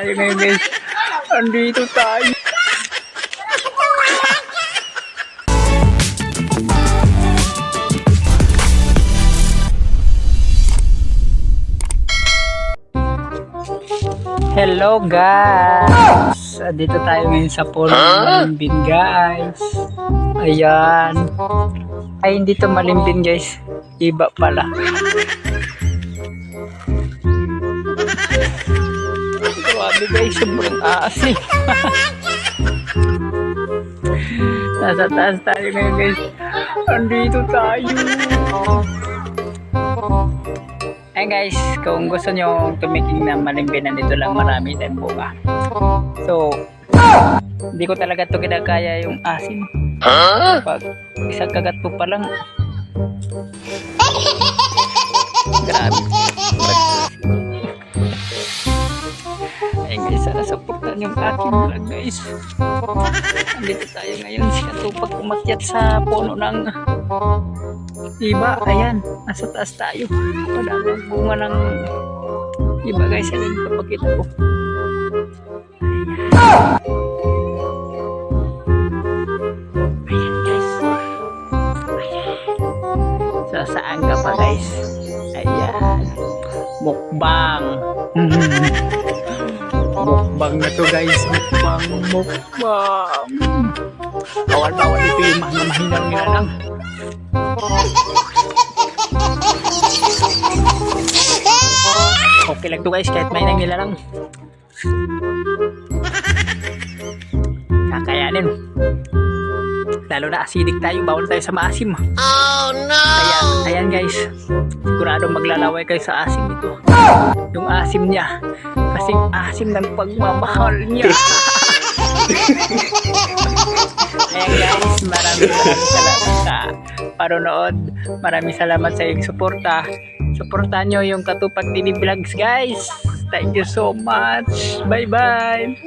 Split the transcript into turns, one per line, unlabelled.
Ngayon guys. Andito tayo. Hello guys! Dito tayo ngayon sa Polo Malimbin guys. Ayan. Ay hindi to malimbin guys. Iba pala. Grabe guys, sobrang aasi. Nasa taas tayo ngayon guys. Andito tayo. Ayan guys, kung gusto nyo tumiking na malimbinan dito lang marami din bunga. So, hindi ko talaga to kinakaya yung asin. Pag isang kagat po pa lang. Grabe. guys, sana supportan yung aking vlog guys. Andito tayo ngayon sa tupag umakyat sa puno ng iba. Ayan, nasa taas tayo. Madaming bunga ng iba guys. Ayan, kapakita ko. Ayan guys. Ayan. So, saan ka pa guys? Ayan. Mukbang. Mukbang na to guys. Mukbang, mukbang. Bawal-bawal ito yung mga mahinang nila lang. Okay lang to guys, kahit mahinang nila lang. Kakayanin. Lalo na acidic tayo, bawal tayo sa maasim.
Oh no!
Kaya, ayan guys, sigurado maglalaway kayo sa asim ito. Yung asim niya, kasing asim ng pagmamahal niya. ayan guys, maraming maraming salamat sa paronood. Maraming salamat sa iyong suporta. Suportahan nyo yung Katupag TV Vlogs guys. Thank you so much. Bye bye.